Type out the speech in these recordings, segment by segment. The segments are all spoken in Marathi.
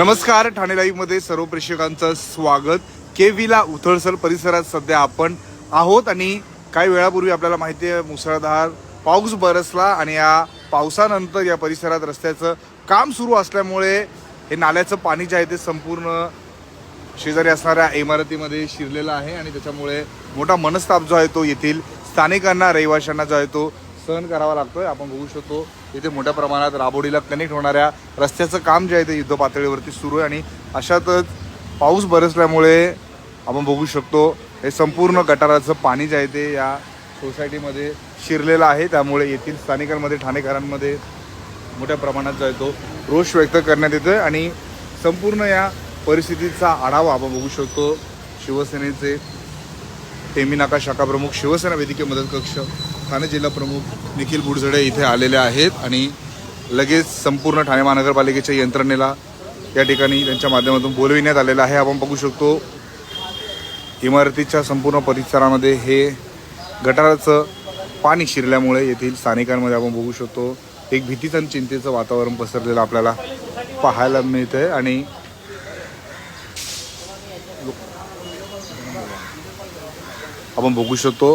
नमस्कार ठाणे लाईव्हमध्ये सर्व प्रेक्षकांचं स्वागत. केवीला उथळसर परिसरात सध्या आपण आहोत आणि काही वेळापूर्वी आपल्याला माहिती आहे मुसळधार पाऊस बरसला आणि या पावसानंतर या परिसरात रस्त्याचं काम सुरू असल्यामुळे हे नाल्याचं पाणी जे आहे ते संपूर्ण शेजारी असणाऱ्या इमारतीमध्ये शिरलेला आहे आणि त्याच्यामुळे मोठा मनस्ताप जो आहे तो येथील स्थानिकांना रहिवाशांना जो आहे तो सहन करावा लागतोय. आपण बघू शकतो इथे मोठ्या प्रमाणात राबोडीला कनेक्ट होणाऱ्या रस्त्याचं काम जे आहे ते युद्ध पातळीवरती सुरू आहे आणि अशातच पाऊस बरसल्यामुळे आपण बघू शकतो हे संपूर्ण गटाराचं पाणी जे आहे ते या सोसायटीमध्ये शिरलेलं आहे. त्यामुळे येथील स्थानिकांमध्ये ठाणेकरांमध्ये मोठ्या प्रमाणात जो आहे तो रोष व्यक्त करण्यात येतोय आणि संपूर्ण या परिस्थितीचा आढावा आपण बघू शकतो. शिवसेनेचे टेमिनाका शाखाप्रमुख शाखा प्रमुख शिवसेना वेदिके मदत कक्ष. ठाणे जिल्हा प्रमुख निखिल बुडझडे इथे आलेले आहेत आणि लगेच संपूर्ण ठाणे महानगरपालिकेच्या यंत्रणेला या ठिकाणी त्यांच्या माध्यमातून बोलविण्यात आलेलं आहे. आपण बघू शकतो इमारतीच्या संपूर्ण परिसरामध्ये हे गटाराचं पाणी शिरल्यामुळे येथील स्थानिकांमध्ये आपण बघू शकतो एक भीतीचं आणि चिंतेचं वातावरण पसरलेलं आपल्याला पाहायला मिळतंय आणि आपण बघू शकतो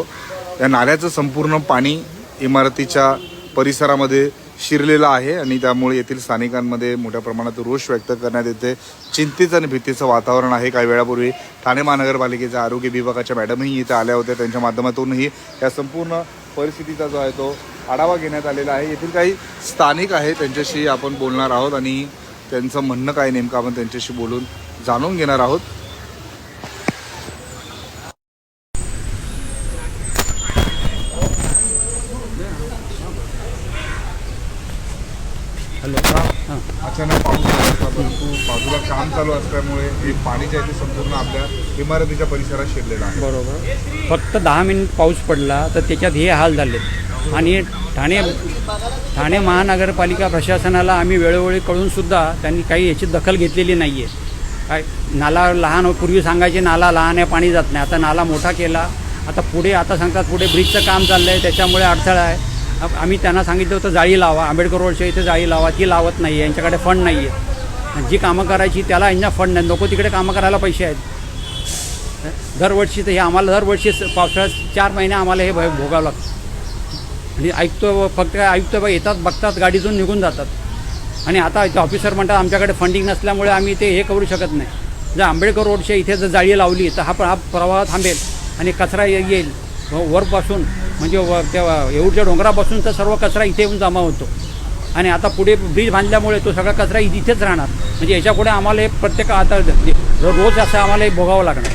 या नाल्याचं संपूर्ण पाणी इमारतीच्या परिसरामध्ये शिरलेलं आहे आणि त्यामुळे येथील स्थानिकांमध्ये मोठ्या प्रमाणात रोष व्यक्त करण्यात येते. चिंतेचं आणि भीतीचं वातावरण आहे. काही वेळापूर्वी ठाणे महानगरपालिकेच्या आरोग्य विभागाच्या मॅडमही इथे आल्या होत्या. त्यांच्या माध्यमातूनही या संपूर्ण परिस्थितीचा जो आहे तो आढावा घेण्यात आलेला आहे. येथील काही स्थानिक आहे त्यांच्याशी आपण बोलणार आहोत आणि त्यांचं म्हणणं काय नेमकं आपण त्यांच्याशी बोलून जाणून घेणार आहोत अचानक पाऊस पडला, परंतु बाजूला काम चालू असल्यामुळे हे पाणी जे आहे ते संपूर्ण आपल्या इमारतीच्या परिसरात शिरलेलं आहे. बरोबर. फक्त दहा मिनिट पाऊस पडला तर त्याच्यात हे हाल झाले आणि ठाणे ठाणे महानगरपालिका प्रशासनाला आम्ही वेळोवेळी कळूनसुद्धा त्यांनी काही याची दखल घेतलेली नाही आहे काय नाला लहान हो, पूर्वी सांगायचे नाला लहान आहे पाणी जात नाही. आता नाला मोठा केला. आता पुढे आता सांगतात पुढे ब्रिजचं काम चाललं आहे त्याच्यामुळे अडथळा आहे. आम्ही त्यांना सांगितलं होतं जाळी लावा. आंबेडकर रोडच्या इथे जाळी लावा. ती लावत नाही आहे यांच्याकडे फंड नाही आहे जी कामं करायची त्याला यांना फंड नाही. नको तिकडे कामं करायला पैसे आहेत. दरवर्षी तर हे आम्हाला दरवर्षी पावसाळ्यात चार महिने आम्हाला हे भय- भोगावं लागतं. आणि ऐकतो फक्त काय ऐकतो बा येतात बघतात गाडीतून निघून जातात. आणि आता इथे ऑफिसर म्हणतात आमच्याकडे फंडिंग नसल्यामुळे आम्ही ते हे करू शकत नाही. जर आंबेडकर रोडच्या इथे जर जाळी लावली तर हा हा प्रवाह थांबेल आणि कचरा येईल. व- वरपासून म्हणजे व त्या एवढच्या डोंगरापासून तर सर्व कचरा इथे येऊन जमा होतो. आणि आता पुढे ब्रिज बांधल्यामुळे तो सगळा कचरा इथेच राहणार. म्हणजे याच्यापुढे आम्हाला हे प्रत्येक आता रोज असं आम्हाला हे भोगावं लागणार.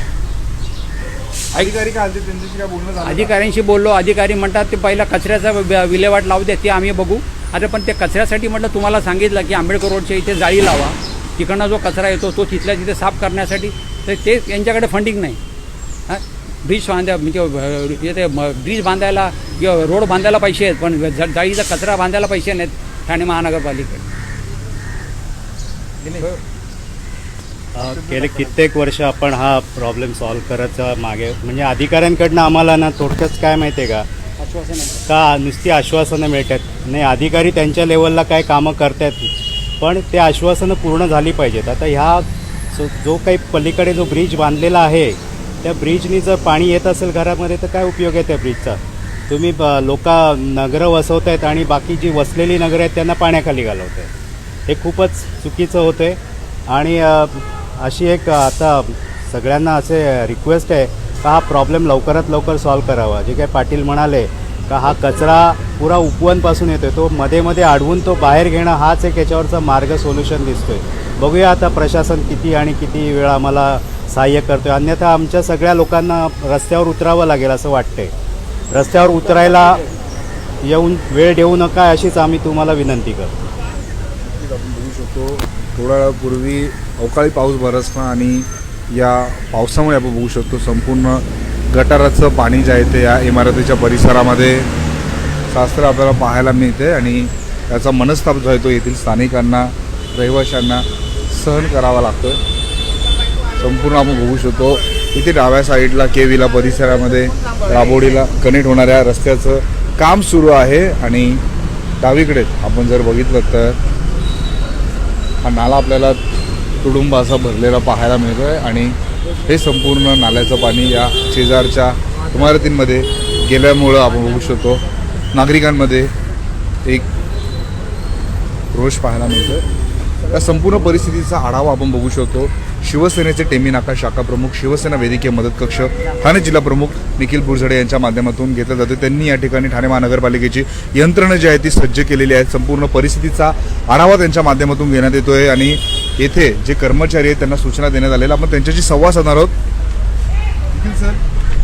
अधिकारी काय त्यांच्याशी काय बोलणं? अधिकाऱ्यांशी बोललो. अधिकारी म्हणतात ते पहिला कचऱ्याचा विल्हेवाट लावू द्या ते आम्ही बघू. अरे पण ते कचऱ्यासाठी म्हटलं तुम्हाला सांगितलं की आंबेडकर रोडच्या इथे जाळी लावा. तिकडनं जो कचरा येतो तो तिथल्या तिथे साफ करण्यासाठी. तर ते यांच्याकडे फंडिंग नाही. हां? ब्रिज बांध्या म्हणजे म- ब्रिज बांधायला किंवा रोड बांधायला पैसे आहेत पण जाळीचा कचरा बांधायला पैसे नाहीत. ठाणे महानगरपालिकेत. अ, गेले कित्येक वर्ष आपण हा प्रॉब्लेम सॉल्व करत मागे. म्हणजे अधिकाऱ्यांकडनं आम्हाला ना थोडक्यात काय माहिती आहे का. का नुसती आश्वासनं मिळतात? नाही अधिकारी त्यांच्या लेवलला काय कामं करतात पण ते आश्वासनं पूर्ण झाली पाहिजेत. आता ह्या जो जो काही पलीकडे जो ब्रिज बांधलेला आहे त्या ब्रिजनी जर पाणी येत असेल घरामध्ये तर काय उपयोग आहे त्या ब्रिजचा तुम्ही ब- नगरं नगरं आहेत आणि बाकी जी वसलेली नगरं आहेत त्यांना पाण्याखाली घालवत आहे हे खूपच चुकीचं होतं आहे आणि अशी एक आता सगळ्यांना असे रिक्वेस्ट आहे का हा प्रॉब्लेम लवकरात लवकर सॉल्व करावा. जे काय पाटील म्हणाले का हा कचरा पुरा उपवनपासून येतोय तो मध्ये मध्ये अडवून तो बाहेर घेणं हाच एक याच्यावरचा मार्ग सोल्युशन दिसतोय. बघूया आता प्रशासन किती आणि किती वेळा आम्हाला सहाय्य करतोय. अन्यथा आमच्या सगळ्या लोकांना रस्त्यावर उतरावं लागेल असं वाटतंय. रस्त्यावर उतरायला येऊन वेळ देऊ नका अशीच आम्ही तुम्हाला विनंती करतो. आपण बघू शकतो थोड्या वेळापूर्वी अवकाळी पाऊस बरसणं आणि या पावसामुळे आपण बघू शकतो संपूर्ण गटाराचं पाणी जे आहे ते या इमारतीच्या परिसरामध्ये शास्त्र आपल्याला पाहायला मिळते आणि त्याचा मनस्ताप जो आहे तो येथील स्थानिकांना रहिवाशांना सहन करावा लागतो संपूर्ण आपण बघू शकतो इथे डाव्या साईडला केवीला परिसरामध्ये राबोडीला कनेक्ट होणाऱ्या रस्त्याचं काम सुरू आहे आणि डावीकडे आपण जर बघितलं तर हा नाला आपल्याला तुडुंब असा भरलेला पाहायला मिळतो आहे आणि हे संपूर्ण नाल्याचं पाणी या शेजारच्या इमारतींमध्ये गेल्यामुळं आपण बघू शकतो. नागरिकांमध्ये एक रोष पाहायला मिळतो या संपूर्ण परिस्थितीचा आढावा आपण बघू शकतो. शिवसेनेचे टेमीनाका शाखा प्रमुख शिवसेना वेदिके मदत कक्ष ठाणे जिल्हा प्रमुख निखिल बुरझडे यांच्या माध्यमातून घेतलं जाते. त्यांनी या ठिकाणी ठाणे महानगरपालिकेची यंत्रणा जी आहे ती सज्ज केलेली आहे. संपूर्ण परिस्थितीचा आढावा त्यांच्या माध्यमातून घेण्यात येतोय आणि येथे जे कर्मचारी आहेत त्यांना सूचना देण्यात आलेल्या. आपण त्यांच्याशी संवाद साधणार आहोत. निखिल सर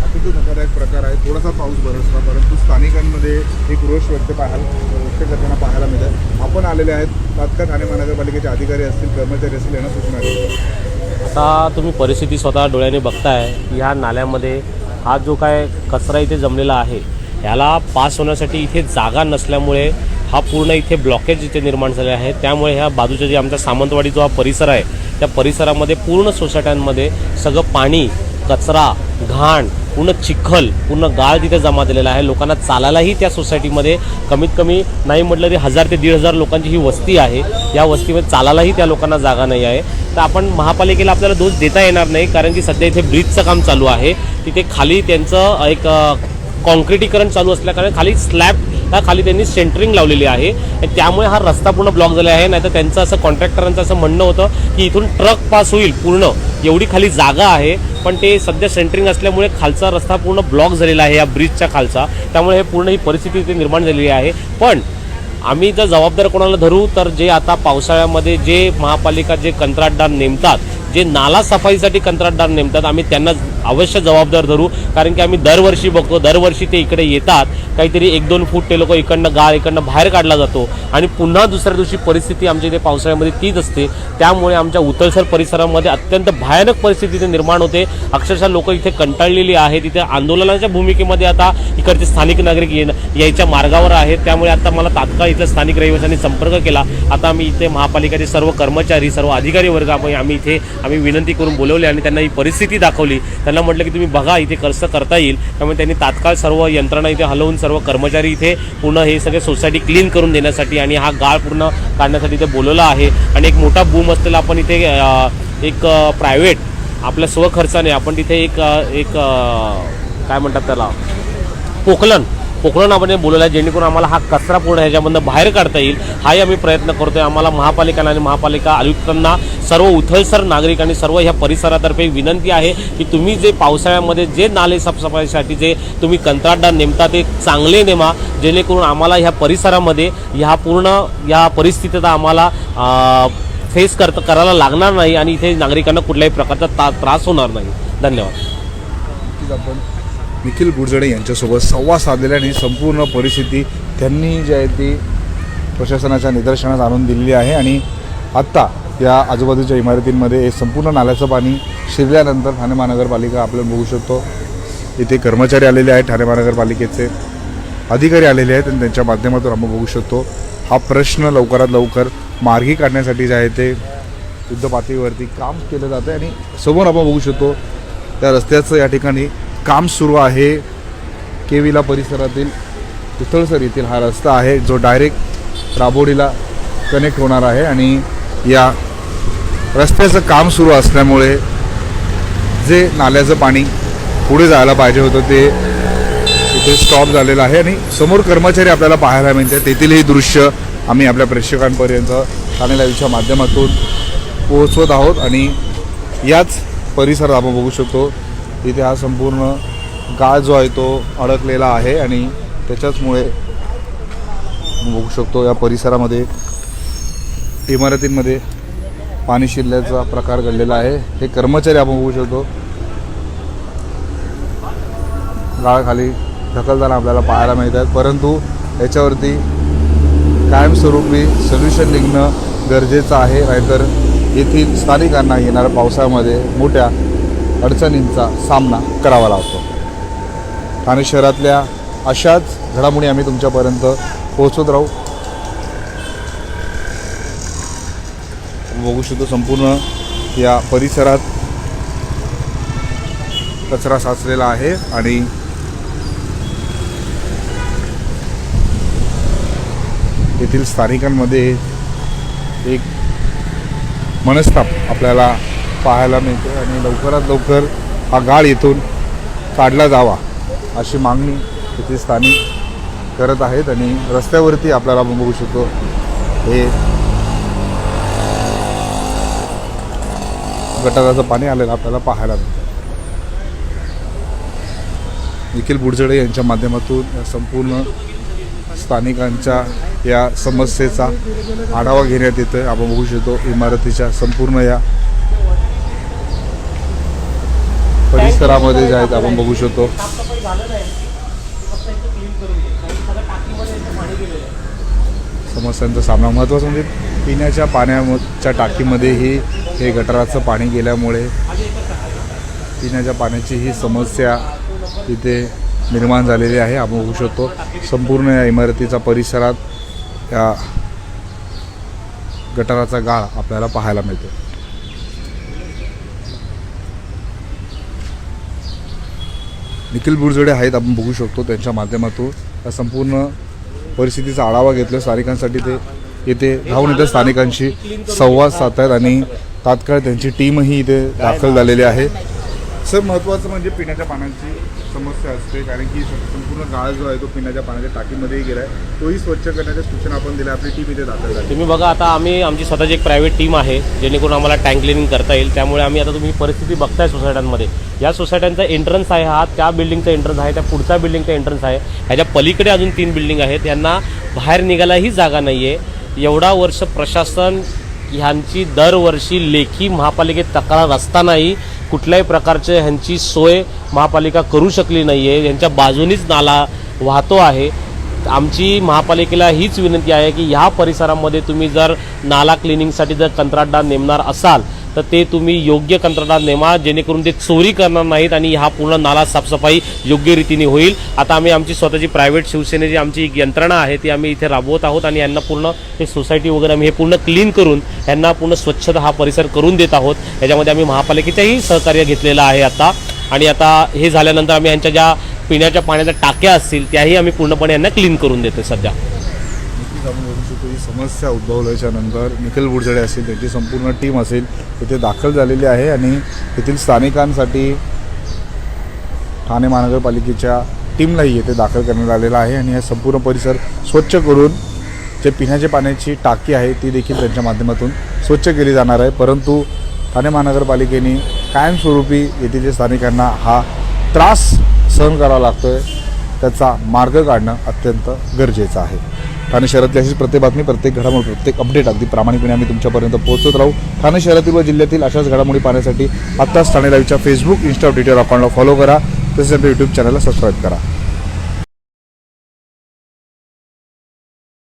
अतिशय धोकादायक प्रकार आहे. थोडासा पाऊस बरसला परंतु स्थानिकांमध्ये एक रोष व्यक्त पाहायला व्यक्त करताना पाहायला मिळत आपण आलेले आहेत. तात्काळ ठाणे महानगरपालिकेचे अधिकारी असतील कर्मचारी असतील यांना सूचना आता तुम्ही परिस्थिती स्वतः डोळ्याने बघताय ह्या नाल्यामध्ये हा जो काय कचरा इथे जमलेला आहे ह्याला पास होण्यासाठी इथे जागा नसल्यामुळे हा पूर्ण इथे ब्लॉकेज इथे निर्माण झाले आहे. त्यामुळे ह्या बाजूच्या जे आमचा सामंतवाडी जो हा परिसर आहे त्या परिसरामध्ये पूर्ण सोसायट्यांमध्ये सगळं पाणी कचरा घाण पूर्ण चिखल पूर्ण गाळ तिथे जमा दिलेला आहे. लोकांना चालायलाही त्या सोसायटीमध्ये कमीत कमी नाही म्हटलं तरी हजार ते दीड हजार लोकांची ही वस्ती आहे. या वस्तीमध्ये चालायलाही त्या लोकांना जागा नाही आहे. तर आपण महापालिकेला आपल्याला दोष देता येणार नाही कारण की सध्या इथे ब्रिजचं काम चालू आहे. तिथे खाली त्यांचं एक कॉन्क्रिटीकरण चालू असल्याकारणे खाली स्लॅब हा खाली त्यांनी सेंटरिंग लावलेली आहे. त्यामुळे हा रस्ता पूर्ण ब्लॉक झाला आहे. नाहीतर त्यांचं असं कॉन्ट्रॅक्टरांचं असं म्हणणं होतं की इथून ट्रक पास होईल पूर्ण. एवढी खाली जागा आहे. पण ते सध्या सेंटरिंग असल्यामुळे खालचा रस्ता पूर्ण ब्लॉक झालेला आहे या ब्रिजच्या खालचा. त्यामुळे हे पूर्ण ही परिस्थिती इथे निर्माण झालेली आहे. पण आम्ही जर जबाबदार कोणाला धरू तर जे आता पावसाळ्यामध्ये जे महापालिका जे कंत्राटदार नेमतात जे नाला सफाईसाठी कंत्राटदार नेमतात आम्ही त्यांना अवश्य जबाबदार धरू. कारण की आम्ही दरवर्षी बघतो दरवर्षी ते इकडे येतात. काहीतरी एक दोन फूट ते लोक इकडनं गाळ इकडनं बाहेर काढला जातो. आणि पुन्हा दुसऱ्या दिवशी परिस्थिती आमच्या इथे पावसाळ्यामध्ये तीच असते. त्यामुळे आमच्या उतळसर परिसरामध्ये अत्यंत भयानक परिस्थिती इथे निर्माण होते. अक्षरशः लोक इथे कंटाळलेली आहेत. इथे आंदोलनाच्या भूमिकेमध्ये आता इकडचे स्थानिक नागरिक येण यायच्या मार्गावर आहेत. त्यामुळे आता मला तात्काळ इथल्या स्थानिक रहिवाशांनी संपर्क केला. आता आम्ही इथे महापालिकेचे सर्व कर्मचारी सर्व अधिकारी वर्ग आम्ही इथे आम्ही विनंती करून बोलवले आणि त्यांना ही परिस्थिती दाखवली. त्यांना म्हटलं की तुम्ही बघा इथे कसं करता येईल. त्यामुळे त्यांनी तात्काळ सर्व यंत्रणा इथे हलवून सर्व कर्मचारी इथे पूर्ण हे सगळे सोसायटी क्लीन करून देण्यासाठी आणि हा गाळ पूर्ण काढण्यासाठी इथे बोलवला आहे. आणि एक मोठा बूम असलेला आपण इथे एक प्रायव्हेट आपल्या स्वखर्चाने आपण तिथे एक एक काय म्हणतात त्याला? पोकलन. पोकलन बोलवला बोलवलं आहे जेणेकरून आम्हाला हा कचरा पूर्ण ह्याच्यामधनं बाहेर काढता येईल. हाही आम्ही प्रयत्न करतोय. आम्हाला महापालिकांना आणि महापालिका आयुक्तांना सर्व उथळसर नागरिक आणि सर्व ह्या परिसरातर्फे एक विनंती आहे की तुम्ही जे पावसाळ्यामध्ये जे नाले साफसफाईसाठी जे तुम्ही कंत्राटदार नेमता ते चांगले नेमा. जेणेकरून आम्हाला ह्या परिसरामध्ये ह्या पूर्ण या परिस्थितीत आम्हाला फेस करत करायला लागणार नाही आणि इथे नागरिकांना कुठल्याही प्रकारचा ता त्रास होणार नाही. धन्यवाद. आपण निखिल गुडजडे यांच्यासोबत संवाद साधलेला आणि संपूर्ण परिस्थिती त्यांनी जी आहे ती प्रशासनाच्या निदर्शनास आणून दिलेली आहे. आणि आत्ता या आजूबाजूच्या इमारतींमध्ये हे संपूर्ण नाल्याचं पाणी शिरल्यानंतर ठाणे महानगरपालिका आपल्याला बघू शकतो. इथे कर्मचारी आलेले आहेत ठाणे महानगरपालिकेचे अधिकारी आलेले आहेत आणि त्यांच्या माध्यमातून आपण बघू शकतो. हा प्रश्न लवकरात लवकर मार्गी काढण्यासाठी जे आहे ते युद्ध पातळीवरती काम केलं जातं आणि समोर आपण बघू शकतो त्या रस्त्याचं या ठिकाणी काम सुरू आहे. केविला परिसरातील उथळसर येथील हा रस्ता आहे जो डायरेक्ट राबोडीला कनेक्ट होणार आहे आणि या रस्त्याचं काम सुरू असल्यामुळे जे नाल्याचं पाणी पुढे जायला पाहिजे होतं ते इथे स्टॉप झालेलं आहे आणि समोर कर्मचारी आपल्याला पाहायला मिळते तेथील हे दृश्य आम्ही आपल्या प्रेक्षकांपर्यंत ठाणे लाईव्हच्या माध्यमातून पोहोचवत आहोत आणि याच परिसरात आपण बघू शकतो. इथे हा संपूर्ण गाळ जो आहे तो अडकलेला आहे आणि त्याच्याचमुळे बघू शकतो या परिसरामध्ये इमारतींमध्ये पाणी शिरल्याचा प्रकार घडलेला आहे. हे कर्मचारी आपण बघू शकतो. गाळखाली ढकलताना आपल्याला पाहायला मिळत आहेत परंतु याच्यावरती कायमस्वरूपी सोल्युशन निघणं गरजेचं आहे. नाहीतर येथील स्थानिकांना येणाऱ्या पावसाळ्यामध्ये मोठ्या अडचणींचा सामना करावा लागतो. ठाणे शहरातल्या अशाच घडामोडी आम्ही तुमच्यापर्यंत पोहोचत राहू. बघू शकतो संपूर्ण या परिसरात कचरा साचलेला आहे आणि येथील स्थानिकांमध्ये एक मनस्ताप आपल्याला पाहायला मिळते आणि लवकरात लवकर हा गाळ इथून काढला जावा अशी मागणी इथे स्थानिक करत आहेत आणि रस्त्यावरती आपल्याला आपण बघू शकतो हे गटाराचं पाणी आलेलं आपल्याला पाहायला मिळतं निखिल बुडजडे यांच्या माध्यमातून संपूर्ण स्थानिकांच्या या समस्येचा आढावा घेण्यात येतं आपण बघू शकतो इमारतीच्या संपूर्ण या परिसरामध्ये जे आहेत आपण बघू शकतो. समस्यांचा सामना महत्त्वाचं म्हणजे पिण्याच्या पाण्याच्या टाकीमध्येही हे गटाराचं पाणी गेल्यामुळे पिण्याच्या पाण्याची ही समस्या इथे निर्माण झालेली आहे. आपण बघू शकतो संपूर्ण या इमारतीचा परिसरात या गटाराचा गाळ आपल्याला पाहायला मिळतो निखिल बुरजडे आहेत आपण बघू शकतो त्यांच्या माध्यमातून. या संपूर्ण परिस्थितीचा आढावा घेतला स्थानिकांसाठी ते येथे धावून इथे स्थानिकांशी संवाद साधतात आणि तात्काळ त्यांची टीमही इथे दाखल झालेली आहे. सर महत्त्वाचं म्हणजे पिण्याच्या पाण्याची समस्या असते कारण की संपूर्ण गाळ जो आहे तो पिण्याच्या पाण्याच्या टाकीमध्येही गेला आहे. तोही स्वच्छ करण्याच्या सूचना आपण दिल्या आपली टीम इथे जातात तुम्ही बघा आता आम्ही आमची स्वतःची एक प्रायव्हेट टीम आहे जेणेकरून आम्हाला टँक क्लिनिंग करता येईल. त्यामुळे आम्ही आता तुम्ही परिस्थिती बघताय सोसायट्यांमध्ये या सोसायट्यांचा एंट्रन्स आहे हा त्या बिल्डिंगचा एंट्रन्स आहे त्या पुढच्या बिल्डिंगचा एंट्रन्स आहे. ह्याच्या पलीकडे अजून तीन बिल्डिंग आहेत. यांना बाहेर निघायलाही जागा नाही आहे एवढा वर्ष प्रशासन ह्यांची दरवर्षी लेखी महापालिकेत तक्रार असतानाही कुठल्याही प्रकारचे ह्यांची सोय महापालिका करू शकली नाही आहे यांच्या बाजूनीच नाला वाहतो आहे. आमची महापालिकेला हीच विनंती आहे की ह्या परिसरामध्ये तुम्ही जर नाला क्लिनिंगसाठी जर कंत्राटदार नेमणार असाल तर ते तुम्ही योग्य कंत्राटदार नेमा जेणेकरून ते चोरी करणार नाहीत आणि हा पूर्ण नाला साफसफाई योग्य रीतीने होईल. आता आम्ही आमची स्वतःची प्रायव्हेट शिवसेनेची आमची एक यंत्रणा आहे ती आम्ही इथे राबवत आहोत आणि यांना पूर्ण हे सोसायटी वगैरे आम्ही हे पूर्ण क्लीन करून यांना पूर्ण स्वच्छता हा परिसर करून देत आहोत. याच्यामध्ये आम्ही महापालिकेचंही सहकार्य घेतलेलं आहे आता. आणि आता हे झाल्यानंतर आम्ही यांच्या ज्या पिण्याच्या पाण्याच्या टाक्या असतील त्याही आम्ही पूर्णपणे यांना क्लीन करून देतो सध्या. आपण बघू शकतो ही समस्या उद्भवल्याच्या नंतर निखिल बुडझडे असेल त्यांची संपूर्ण टीम असेल तिथे दाखल झालेली आहे आणि तेथील स्थानिकांसाठी ठाणे महानगरपालिकेच्या टीमलाही येथे दाखल करण्यात आलेला आहे आणि हा संपूर्ण परिसर स्वच्छ करून जे पिण्याच्या पाण्याची टाकी आहे ती देखील त्यांच्या माध्यमातून स्वच्छ केली जाणार आहे. परंतु ठाणे महानगरपालिकेने कायमस्वरूपी येथील स्थानिकांना हा त्रास सहन करावा लागतो आहे त्याचा मार्ग काढणं अत्यंत गरजेचं आहे. ठाणे शहरातली अशीच प्रत्येक बातमी प्रत्येक घडामोडी प्रत्येक अपडेट अगदी प्रामाणिकपणे आम्ही तुमच्यापर्यंत पोहोचत राहू. ठाणे शहरातील व जिल्ह्यातील अशाच घडामोडी पाहण्यासाठी आत्ताच ठाणे लाईव्हच्या फेसबुक इंस्टा ट्विटर अकाउंटला फॉलो करा. तसेच आपल्या यूट्यूब चॅनलला सबस्क्राईब करा.